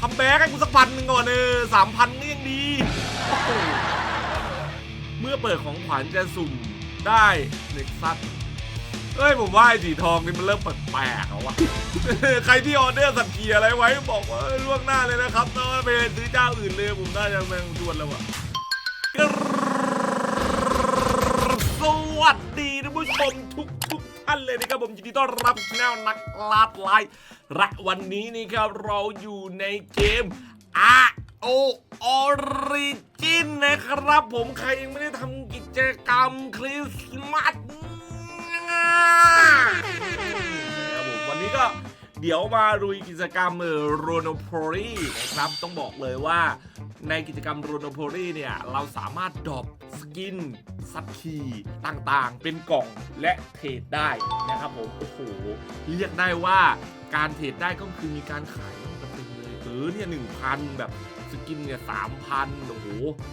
ทำแบกให้กูสักพันหนึ่งก่อนเออสามพันก็ยังดี เมื่อเปิดของขวัญจะสุ่มได้เน็กซัสเอ้ยผมว่าไอ้สีทองนี่มันเริ่มแปลกๆแล้ววะใครที่ออเดอร์สัตว์เกียร์อะไรไว้บอกว่าล่วงหน้าเลยนะครับต้องไปซื้อเจ้าอื่นเลยผมน่าจะแมงชวนแล้วอะสวัสดีท่านผู้ชมทุกทุก ท่านเลยนะครับผมยินดีต้อนรับช anel นักลาดไลน์และวันนี้นี่ครับเราอยู่ในเกม R O Origin นะครับผมใครยังไม่ได้ทำกิจกรรมคริสต์มาสนะครับผมวันนี้ก็เดี๋ยวมาลุยกิจกรรมเออโรโนโพลีนะครับ ต้องบอกเลยว่า ในกิจกรรมโรโนโพลีเนี่ย เราสามารถดรอปสกินสัตว์คีต่างๆ เป็นกล่องและเทรดได้นะครับผม โอ้โห เรียกได้ว่าการเทรดได้ก็คือมีการขายกันเต็มเลยเออเนี่ยหนึ่งพันแบบสกินเนี่ยสามพันโอ้โห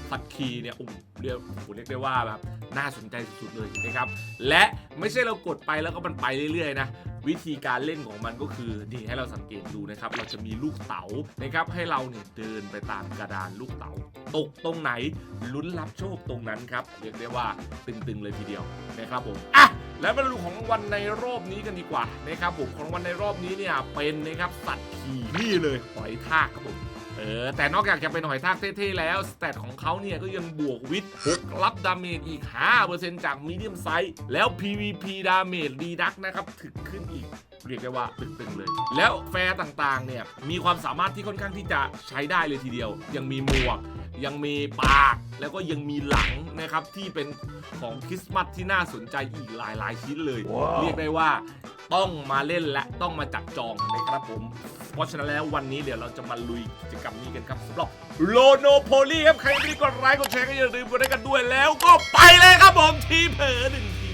สัตว์คีเนี่ยโอ้โหเรียกโอ้โหเรียกได้ว่าแบบน่าสนใจสุดๆเลยนะครับ และไม่ใช่เรากดไปแล้วก็มันไปเรื่อยๆนะวิธีการเล่นของมันก็คือนี่ให้เราสังเกตดูนะครับ เราจะมีลูกเต๋านะครับ ให้เราเนี่ยเดินไปตามกระดานลูกเต๋าตกตรงไหนลุ้นรับโชคตรงนั้นครับเรียกได้ว่าตึงๆเลยทีเดียวนะครับผมอะแล้วมาดูของรางวัลในรอบนี้กันดีกว่านะครับผมของรางวัลในรอบนี้เนี่ยเป็นนะครับสัตว์ขี่นี่เลยหอยทากครับผม เออ แต่นอกจากจะเป็นหอยทากเท่ๆแล้ว สเตตของเขาเนี่ยก็ยังบวกวิทย์6รับดาเมจอีก 5%จากมีเดียมไซส์แล้ว PVP ดาเมจดีดักนะครับ ถึกขึ้นอีกเรียกได้ว่าตึงๆเลย แล้วแฟร์ต่างๆ เนี่ย มีความสามารถที่ค่อนข้างที่จะใช้ได้เลยทีเดียว ยังมีหมวก ยังมีปาก แล้วก็ยังมีหลังนะครับ ที่เป็นของคริสต์มาสที่น่าสนใจอีกหลายๆ ชิ้นเลยเรียกได้ว่าต้องมาเล่นและต้องมาจับจองนะครับผม เพราะฉะนั้นแล้ววันนี้เดี๋ยวเราจะมาลุยกิจกรรมนี้กันครับสำหรับโลโนโพลีครับ ใครไม่ได้กดไลค์กดแชร์ก็อย่าลืมกดได้กันด้วยแล้วก็ไปเลยครับผมทีเผลอหนึ่งที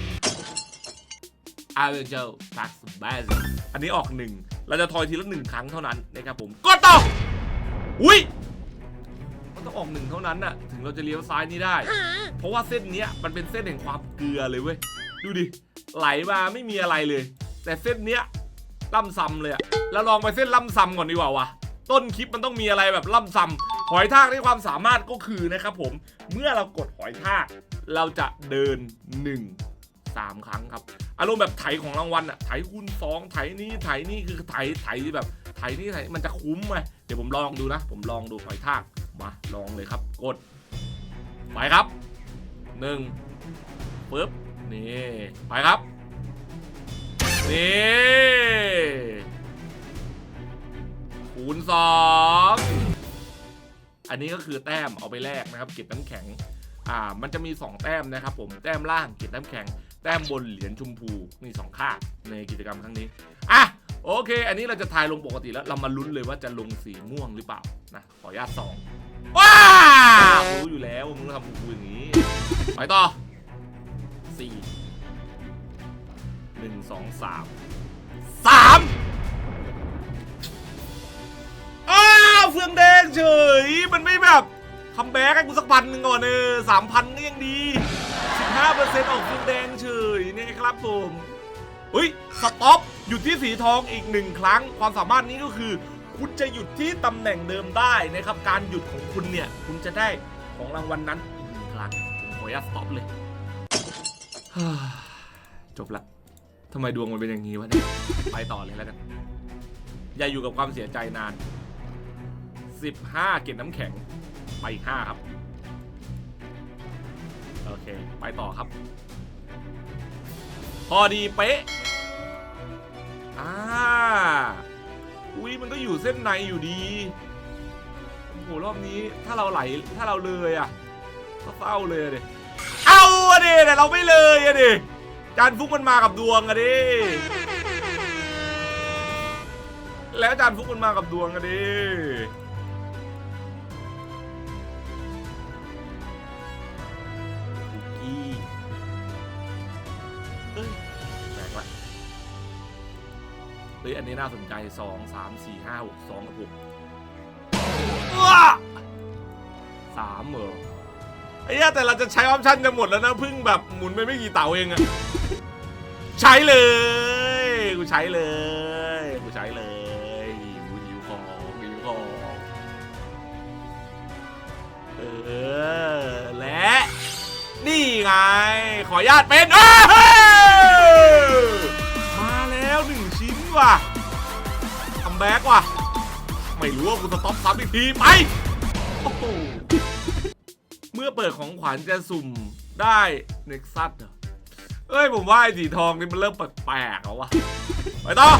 อาร์เจลทักสบาสอันนี้ออกหนึ่งเราจะทอยทีละหนึ่งครั้งเท่านั้นนะครับผมก็ต้องอุ้ยมันต้องออกหนึ่งเท่านั้นน่ะถึงเราจะเลี้ยวซ้ายนี้ได้ เพราะว่าเส้นเนี้ยมันเป็นเส้นแห่งความเกลือเลยเว้ย ดูดิ ไหลมาไม่มีอะไรเลย แต่เส้นเนี้ย ล่ำซำเลยอะแล้วลองไปเส้นล่ำซำก่อนดีกว่าวะต้นคลิปมันต้องมีอะไรแบบล่ำซำหอยทากในความสามารถก็คือนะครับผมเมื่อเรากดหอยทากเราจะเดิน 1 3 ครั้งครับ อารมณ์แบบไถของรางวัลอะไถคูณสองไถนี้ไถนี่คือไถไถแบบไถนี่ไถมันจะคุ้มไหมเดี๋ยวผมลองดูนะ ผมลองดูหอยทากมาลองเลยครับ กดไปครับหนึ่งปึ๊บนี่ไปครับนี่ คูณสองอันนี้ก็คือแต้มเอาไปแลกนะครับเก็บน้ำแข็งอ่ามันจะมี 2 แต้มนะครับผมแต้มล่างเก็บน้ำแข็ง แต้มบนเหรียญชมพูนี่สองค่าในกิจกรรมครั้งนี้อะโอเค อันนี้เราจะทายลงปกติแล้วเรามาลุ้นเลยว่าจะลงสีม่วงหรือเปล่านะขออนุญาตสองว้ารู้อยู่แล้วมึงทำกูอย่างนี้ไปต่อสี่หนึ่งสองสามสาม เฟื่องแดงเฉย มันไม่แบบคัมแบ็กให้กูสักพันหนึ่งก่อนเออสามพันก็ยังดีสิบห้าเปอร์เซ็นต์ออกเฟื่องแดงเฉยเนี่ยครับผมเฮ้ยสต็อปหยุดที่สีทองอีกหนึ่งครั้ง ความสามารถนี้ก็คือ คุณจะหยุดที่ตำแหน่งเดิมได้นะครับ การหยุดของคุณเนี่ย คุณจะได้ของรางวัลนั้นอีกหนึ่งครั้งผมขออนุญาตสต็อปเลย จบละทำไมดวงมันเป็นอย่างนี้วะเนี่ยไปต่อเลยแล้วกัน อย่าอยู่กับความเสียใจนาน 15 เก็บน้ำแข็ง ไปอีก 5 ครับ โอเค ไปต่อครับ พอดีเป๊ะ อ่า อุ้ยมันก็อยู่เส้นในอยู่ดี โอ้โห รอบนี้ถ้าเราไหลถ้าเราเลยอะก็เศร้าเลยอะดิเอาอะดิแต่เราไม่เลยอะดิจานฟุกมันมากับดวงอะดิแล้วจานฟุกมันมากับดวงอะดิ ฮ้ยอันนี้น่าสนใจสองสามสี่ห้าหกสองกับหกว้าสามเหรอไอ้เหี้ยแต่เราจะใช้ออปชั่นจะหมดแล้วนะเพิ่งแบบหมุนไปไม่กี่เต่าเองอะใช้เลยกูใช้เลยกูใช้เลยหิวหิวของหิวของออและ นี่ไง ขออนุญาตเป็นอ้าวเฮ้ย ว่ะคัมแบ็กว่ะ ไม่รู้ว่ากูจะต็อปซ้ำอีกทีไปโอ้โหเมื่อเปิดของขวัญจะสุ่มได้เน็กซัสเหรอเอ้ยผมว่าไอ้สีทองนี่มันเริ่มแปลกๆแล้ววะไปต่อ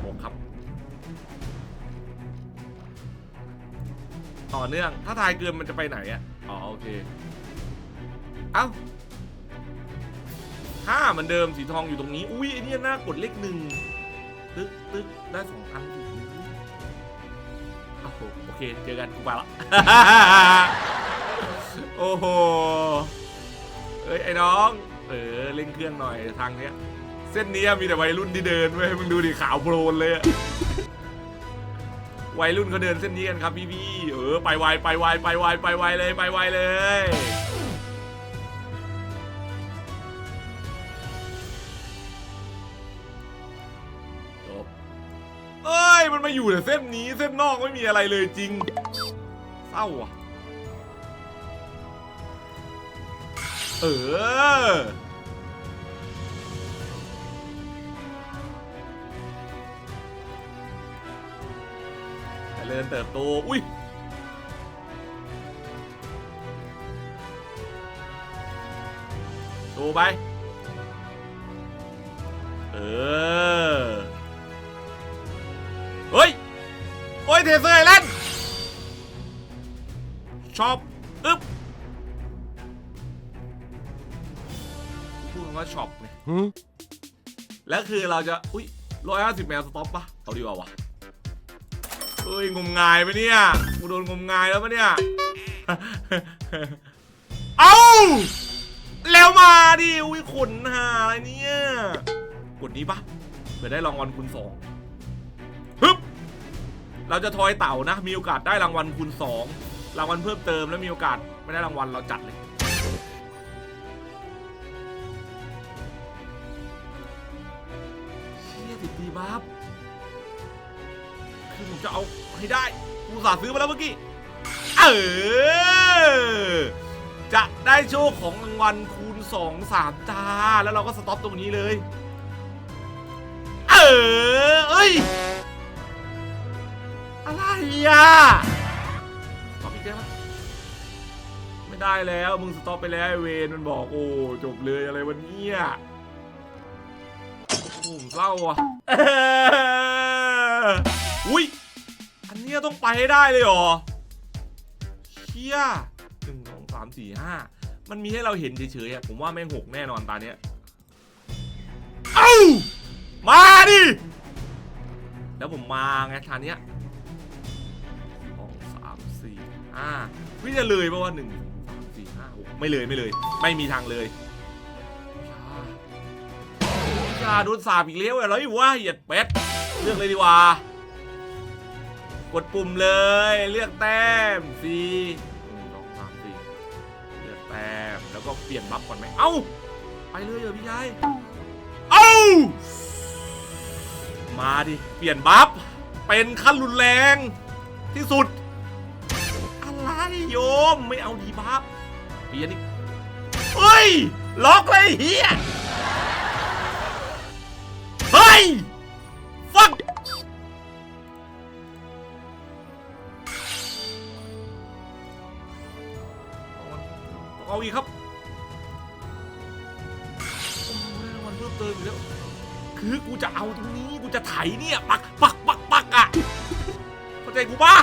โอ้ครับ ต่อเนื่อง ถ้าทายเกินมันจะไปไหนอะ อ๋อ โอเค เอ้า ห้าเหมือนเดิมสีทองอยู่ตรงนี้ อุ้ยไอเนี่ยน่ากดเลขหนึ่งตึ๊กตึ๊กได้สองพันอีกโอ้โหโอเค เจอกันกูไปละ โอ้โห เอ้ย ไอ้น้อง เออ เล่นเครื่องหน่อยทางเนี้ย เส้นนี้มีแต่วัยรุ่นที่เดินเว้ย มึงดูดิขาวโพลนเลยอะวัยรุ่นเขาเดินเส้นนี้กันครับพี่พี่เออ ไปไวไปไวไปไวไปไวเลยไปไวเลย มันมาอยู่แต่เส้นนี้เส้นนอกไม่มีอะไรเลยจริง เศร้าอะ เออ เจริญเติบโต อุ้ยโตไป เออ เฮ้ย โอ้ยเทเซอร์ไอแลนด์ชอบอึ๊บพูดคำว่าช็อปไงแล้วคือเราจะ อุ้ยร้อยห้าสิบแมวสต็อปปะเอาดีกว่าวะเฮ้ย งมงายไปเนี่ยกูโดนงมงายแล้วปะเนี่ย เอาแล้วมาดิอุ้ยขนหาอะไรเนี่ย กดนี้ปะเผื่อได้รางวัลคูณสองฮึบ เราจะทอยเต่านะ มีโอกาสได้รางวัลคูณสองรางวัลเพิ่มเติมแล้วมีโอกาสไม่ได้รางวัลเราจัดเลยเชี่ยติดดีบัฟคือผมจะเอาให้ได้กูสาซื้อมาแล้วเมื่อกี้ เออ จะได้โชคของรางวัลคูณสองสามตาแล้วเราก็สต็อปตรงนี้เลย เออ เอ้ย อะไรอะตอปอีกแล้วมั้ยไม่ได้แล้วมึงสต็อปไปแล้วไอเวนมันบอกโอ้จบเลยอะไรวันนี้โอ้โหผมเศร้าอะอุ้ยอันเนี้ยต้องไปให้ได้เลยเหรอเชี่ยหนึ่งสองสามสี่ห้ามันมีให้เราเห็นเฉยๆอะผมว่าแม่งหกแน่นอนตาเนี้ยเอ้ามาดิแล้วผมมาไงทางเนี้ย สี่ห้าวิจะเลยป่าวะหนึ่งสี่ห้าหกไม่เลยไม่เลย ไม่มีทางเลยชาโดนสาบอีกแล้วอะไรวะเหยียดเป็ดเลือกเลยดีกว่า กดปุ่มเลยเลือกแต้มสี่หนึ่งสองสามสี่เลือกแต้มแล้วก็เปลี่ยนบัฟก่อนไหมเอ้าไปเลยเหรอพี่ชายเอ้ามาดิเปลี่ยนบัฟเป็นขั้นรุนแรงที่สุด โยมไม่เอาดีบัฟเปียนอีกเฮ้ย ล็อกเลยเฮียเฮ้ย ฟักเอาอีกครับโอ้ยรางวันเพิ่มเติมอีกแล้ว คือกูจะเอาตรงนี้ กูจะไถเนี่ย ปักปักปักปักอะ เข้าใจกูปะ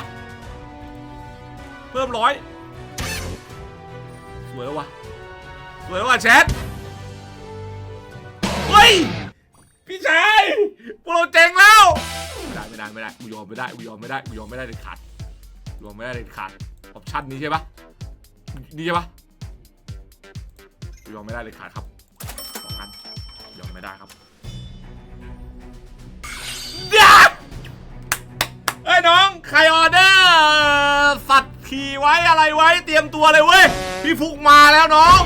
พิ่มร้อยสวยแล้ววะสวยแล้ววะแชทเฮ้ยพี่ชายพวกเรเจงแล้วไม่ได้ไม่ได้ไม่ได้กูยอมไม่ได้กูยอมไม่ได้กูยอมไม่ได้เด็ดขาดยอมไม่ได้เด็ดขาดออปชั่นนี้ใช่ปะนี่ใช่ปะยอมไม่ได้เลยขาดครับสองอันยอมไม่ได้ครับเด้อเอ้ยน้องใครออเดอร์สัตว ขี่ไว้อะไรไว้เตรียมตัวเลยเว้ยพี่ฟุกมาแล้วน้อง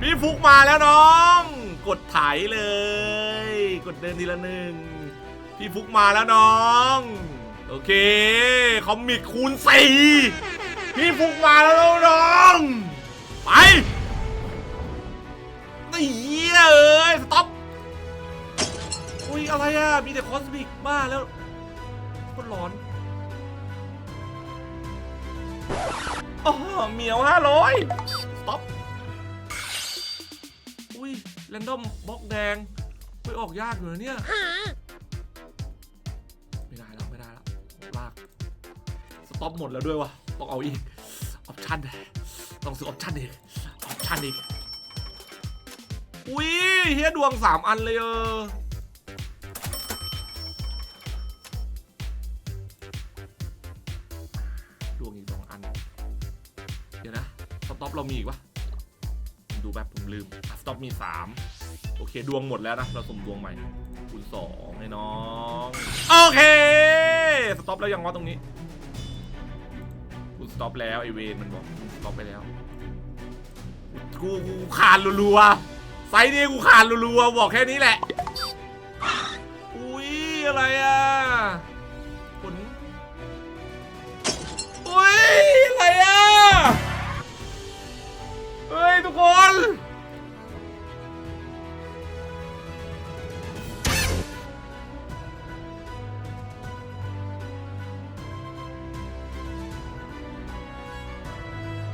พี่ฟุกมาแล้วน้อง กดไถเลย กดเดินทีละหนึ่งพี่ฟุกมาแล้วน้อง โอเคคอมมิกคูณสี่พี่ฟุกมาแล้วน้องไปนี่เหี้ยเอ้ยสต็อปอุ้ยอะไรอะมีแต่คอสมิกบ้าแล้วโคนร้อน อ๋อเหมียวห้าร้อยสต็อปอุ้ยแรนดอมบล็อกแดงไปออกยากอยู่นะเนี่ย ไม่ได้แล้วไม่ได้แล้วลากสต็อปหมดแล้วด้วยวะต้องเอาอีก ออปชั่นต้องซื้อออปชั่นอีกออปชั่นอีกอุ้ยเฮียดวงสามอันเลยเออ เรามีอีกปะดูแบบผมลืมสต็อปมีสามโอเค ดวงหมดแล้วนะ เราสมดวงใหม่คูณสองให้น้อง โอเค สต็อปแล้วยังวะตรงนี้กูสต็อปแล้วไอเวนมันบอกกูสต็อปไปแล้ว กูกูขาดรัวๆไซส์นี้กูขาดรัวๆบอกแค่นี้แหละ อุ้ยอะไรอะ คน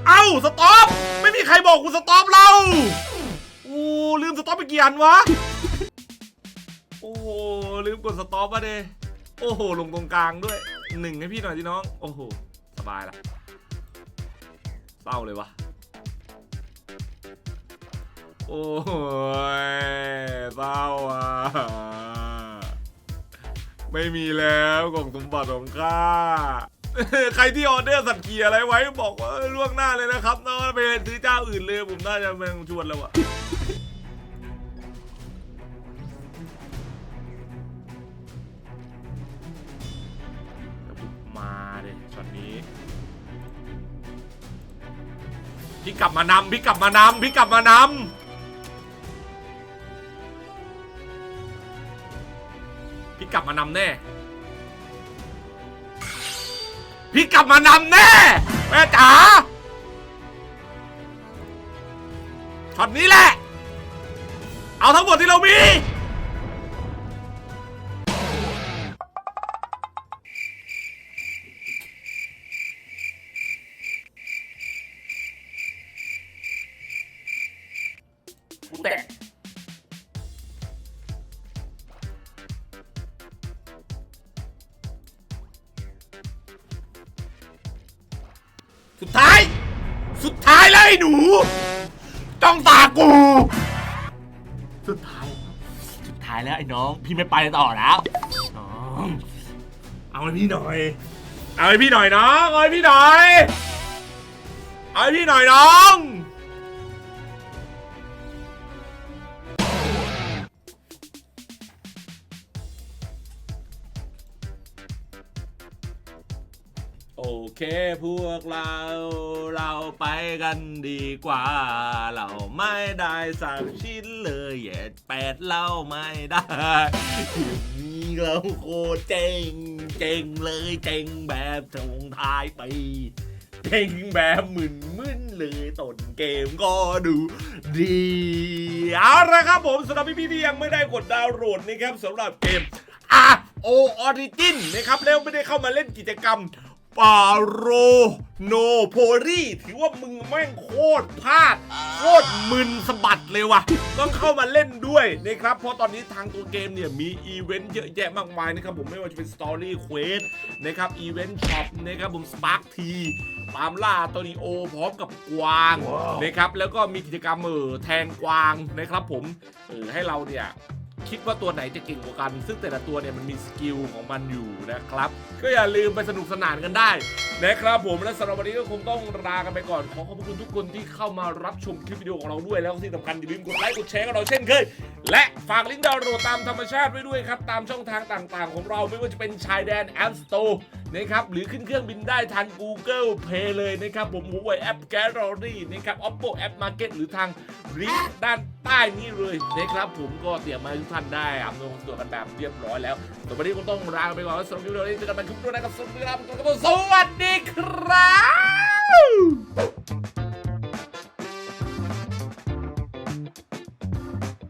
เอ้า สต็อป ไม่มีใครบอกกูสต็อปเราอู้ลืมสต็อปไปกี่อันวะ โอ้ลืมกดสต็อปมาเดโอ้โห ลงตรงกลางด้วยหนึ่งให้พี่หน่อยที่น้อง โอ้โห สบายละเศร้าเลยวะ โอ้ยเศร้าอะ ไม่มีแล้วกล่องสมบัติของข้า ใครที่ออเดอร์สัตว์เกียร์อะไรไว้บอกว่าล่วงหน้าเลยนะครับน้องไปซื้อเจ้าอื่นเลย ผมน่าจะเป็นชวนแล้วอะมาเลยช็อตนี้พี่กลับมานำพี่กลับมานำพี่กลับมานำ ลับมานำแน่ พี่กลับมานำแน่ แม่จ๋าช็อตนี้แหละ เอาทั้งหมดที่เรามีแตก หนูต้องตากู สุดท้าย สุดท้ายแล้วไอ้น้อง พี่ไม่ไปต่อแล้วน้องเอาให้พี่หน่อย เอาให้พี่หน่อยน้องเอาให้พี่หน่อย เอาให้พี่หน่อยน้อง เคพวกเราเราไปกันดีกว่า เราไม่ได้สักชิ้นเลยเหย็ดแปดเราไม่ได้ทีนี้เราโคตรเจ๋งเจ๋งเลยเจ๋งแบบทงท้ายปีเจ๋งแบบมึนมึนเลยต้นเกมก็ดูดีเอาละครับผมสำหรับพี่ๆที่ยังไม่ได้กดดาวน์โหลดนะครับสำหรับเกมอะโอออริจินนะครับแล้วไม่ได้เข้ามาเล่นกิจกรรม ปาโรโนโพลีถือว่ามึงแม่งโคตรพลาด โคตรมึนสะบัดเลยว่ะ ต้องเข้ามาเล่นด้วยนะครับ เพราะตอนนี้ทางตัวเกมเนี่ย มีอีเวนต์เยอะแยะมากมายนะครับ ผมไม่ว่าจะเป็นสตอรี่เควสนะครับ อีเวนต์ช็อปนะครับ ผมสปาร์คทีตามล่าโตนิโอพร้อมกับกวางนะครับ แล้วก็มีกิจกรรมเออแทงกวางนะครับผมเออให้เราเนี่ย คิดว่าตัวไหนจะเก่งกว่ากัน ซึ่งแต่ละตัวเนี่ยมันมีสกิลของมันอยู่นะครับ ก็อย่าลืมไปสนุกสนานกันได้นะครับผมและสำหรับวันนี้ก็คงต้องลากันไปก่อน ขอขอบคุณทุกคนที่เข้ามารับชมคลิปวิดีโอของเราด้วยแล้วก็ที่สำคัญอย่าลืมกดไลค์กดแชร์กับเราเช่นเคย และฝากลิงก์ดาวน์โหลดตามธรรมชาติไว้ด้วยครับ ตามช่องทางต่างๆ ของเราไม่ว่าจะเป็นชายแดน App Store นะครับหรือขึ้นเครื่องบินได้ทาง Google Play เลยนะครับ ผมหัวไวแอป Gallery นะครับ Oppo App Market หรือทางลิงก์ด้านใต้นี้เลยนะครับ ผมก็เตรียมมาให้ทุกท่านได้อำนวยความสะดวกกันแบบเรียบร้อยแล้วแต่วันนี้ก็ต้องลาไปก่อนสำหรับวิดีโอนี้เจอกันใหม่คลิปหน้ากับสวัสดีครับสวัสดีครับ